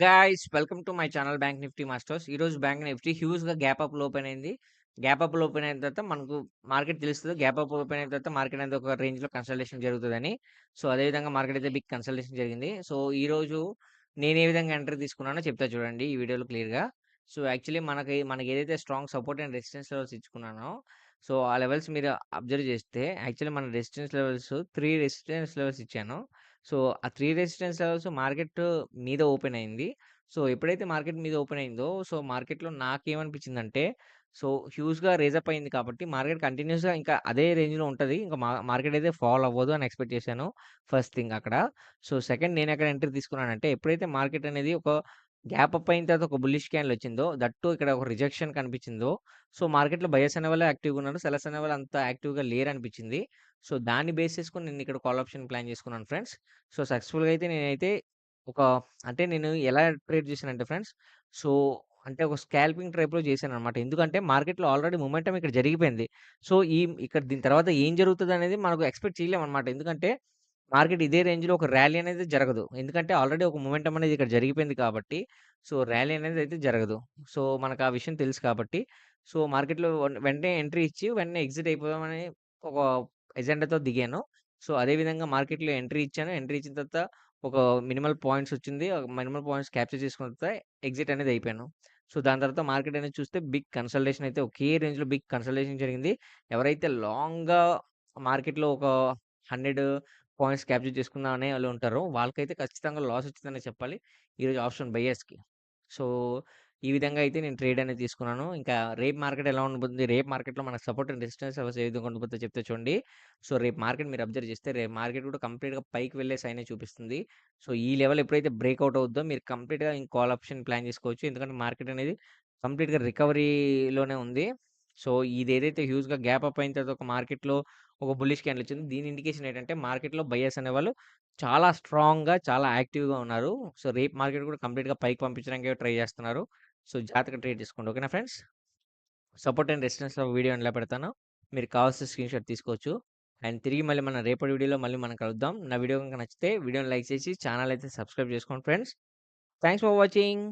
Guys welcome to my channel Bank Nifty Masters. ఈరోజు bank Nifty హ్యూజ్‌గా gap అప్‌లో open అయింది. గ్యాప్ అప్‌లో ఓపెన్ అయిన తర్వాత మనకు మార్కెట్ తెలుస్తుంది గ్యాప్ అప్ ఓపెన్ అయిన తర్వాత మార్కెట్ అనేది ఒక రేంజ్‌లో కన్సల్టేషన్ జరుగుతుందని సో, అదే విధంగా మార్కెట్ అయితే బిగ్ కన్సల్టేషన్ జరిగింది. సో, ఈరోజు నేను ఏ విధంగా ఎంటర్ తీసుకున్నానో చెప్తా చూడండి ఈ వీడియోలో క్లియర్‌గా. సో, యాక్చువల్లీ మనకి మనకి ఏదైతే strong support and resistance levels ఇచ్చుకున్నానో, so, ఆ లెవెల్స్ మీరు అబ్జర్వ్ చేస్తే యాక్చువల్లీ మన resistance levels three resistance levels ఇచ్చాను. సో, ఆ త్రీ రెసిస్టెన్స్ లెవెల్స్ మార్కెట్ మీద ఓపెన్ అయింది. సో, ఎప్పుడైతే మార్కెట్ మీద ఓపెన్ అయిందో, సో, మార్కెట్‌లో నాకేమనిపించిందంటే, సో, హ్యూజ్‌గా రేజప్ అప్ అయింది కాబట్టి మార్కెట్ కంటిన్యూస్గా ఇంకా అదే రేంజ్‌లో ఉంటుంది ఇంకా మా మార్కెట్ అయితే ఫాల్ అవ్వదు అని ఎక్స్‌పెక్ట్ చేశాను. ఫస్ట్ థింగ్ అక్కడ. సో, సెకండ్ నేను ఎక్కడ ఎంట్రీ తీసుకున్నానంటే, ఎప్పుడైతే మార్కెట్ అనేది ఒక గ్యాప్ అప్ అయిన తర్వాత ఒక బుల్లిష్ క్యాండిల్ వచ్చిందో, దట్టు ఇక్కడ ఒక రిజెక్షన్ కనిపించిందో, సో, మార్కెట్‌లో బయస్ అనే వాళ్ళు యాక్టివ్‌గా ఉన్నారు. సెలస్ అనే వాళ్ళు అంత యాక్టివ్‌గా లేరు అనిపించింది సో, దాన్ని బేస్ చేసుకుని నేను ఇక్కడ కాల్ ఆప్షన్ ప్లాన్ చేసుకున్నాను ఫ్రెండ్స్. సో, సక్సెస్‌ఫుల్‌గా అయితే నేనైతే ఒక అంటే నేను ఎలా ట్రేడ్ చేశానంటే ఫ్రెండ్స్, సో, అంటే ఒక స్కాల్పింగ్ టైప్‌లో చేశాననమాట. ఎందుకంటే మార్కెట్‌లో ఆల్రెడీ మూమెంటం ఇక్కడ జరిగిపోయింది. సో, ఈ ఇక్కడ దీని తర్వాత ఏం జరుగుతదనేది మనకు ఎక్స్‌పెక్ట్ చేయలేమనమాట. ఎందుకంటే మార్కెట్ ఇదే రేంజ్‌లో ఒక ర్యాలీ అనేది జరగదు. ఎందుకంటే ఆల్రెడీ ఒక మూమెంటం అనేది ఇక్కడ జరిగిపోయింది కాబట్టి, సో, ర్యాలీ అనేది అయితే జరగదు. సో, మనకు ఆ విషయం తెలుసు కాబట్టి, సో, మార్కెట్‌లో వెంటనే ఎంట్రీ ఇచ్చి వెంటనే ఎగ్జిట్ అయిపోదామని ఒక ఎజెండాతో దిగాను. సో, అదే విధంగా మార్కెట్‌లో ఎంట్రీ ఇచ్చాను. ఎంట్రీ ఇచ్చిన తర్వాత ఒక మినిమల్ పాయింట్స్ వచ్చింది. మినిమల్ పాయింట్స్ క్యాప్చర్ చేసుకున్న తర్వాత ఎగ్జిట్ అనేది అయిపోయాను. సో, దాని తర్వాత మార్కెట్ అనేది చూస్తే బిగ్ కన్సల్టేషన్ అయితే ఒకే రేంజ్‌లో బిగ్ కన్సల్టేషన్ జరిగింది. ఎవరైతే లాంగ్‌గా మార్కెట్‌లో ఒక 100 పాయింట్స్ క్యాప్చర్ చేసుకుందాం అనే వాళ్ళు ఉంటారు వాళ్ళకైతే ఖచ్చితంగా లాస్ వచ్చిందనే చెప్పాలి. ఈరోజు ఆప్షన్ బయ్యర్స్కి సో, ఈ విధంగా అయితే నేను ట్రేడ్ అనేది తీసుకున్నాను. ఇంకా రేపు మార్కెట్ ఎలా ఉండబోతుంది, రేప్ మార్కెట్‌లో మనకు సపోర్ట్ అండ్ రెసిస్టెన్స్ ఏ విధంగా ఉండబోతుందో చెప్తే చూడండి. సో, రేపు మార్కెట్ మీరు అబ్జర్వ్ చేస్తే రేపు మార్కెట్ కూడా కంప్లీట్‌గా పైకి వెళ్ళే సైనే చూపిస్తుంది. సో, ఈ లెవెల్ ఎప్పుడైతే బ్రేక్అవుట్ అవుద్దో మీరు కంప్లీట్‌గా ఇంకో కాల్ ఆప్షన్ ప్లాన్ చేసుకోవచ్చు. ఎందుకంటే మార్కెట్ అనేది కంప్లీట్‌గా రికవరీలోనే ఉంది. సో, ఇదేదైతే హ్యూజ్‌గా గ్యాప్ అప్ అయిన తర్వాత ఒక మార్కెట్‌లో ఒక బుల్లిష్ క్యాండిల్ వచ్చింది. దీని ఇండికేషన్ ఏంటంటే మార్కెట్‌లో బయర్స్ అనేవాళ్ళు చాలా స్ట్రాంగ్‌గా, చాలా యాక్టివ్‌గా ఉన్నారు. సో, రేపు మార్కెట్ కూడా కంప్లీట్‌గా పైకి పంపించడానికి ట్రై చేస్తున్నారు. సో, జాగ్రత్తగా ట్రేడ్ చేసుకోండి. ఓకేనా ఫ్రెండ్స్? సపోర్ట్ అండ్ రెసిస్టెన్స్‌లో వీడియో ఎలా పెడతాను మీరు కావాల్సిన స్క్రీన్‌షాట్ తీసుకోవచ్చు. అండ్ తిరిగి మళ్ళీ మన రేపటి వీడియోలో మళ్ళీ మనం కలుద్దాం. నా వీడియో కనుక నచ్చితే వీడియోని లైక్ చేసి ఛానల్ అయితే సబ్స్క్రైబ్ చేసుకోండి ఫ్రెండ్స్. Thanks for watching.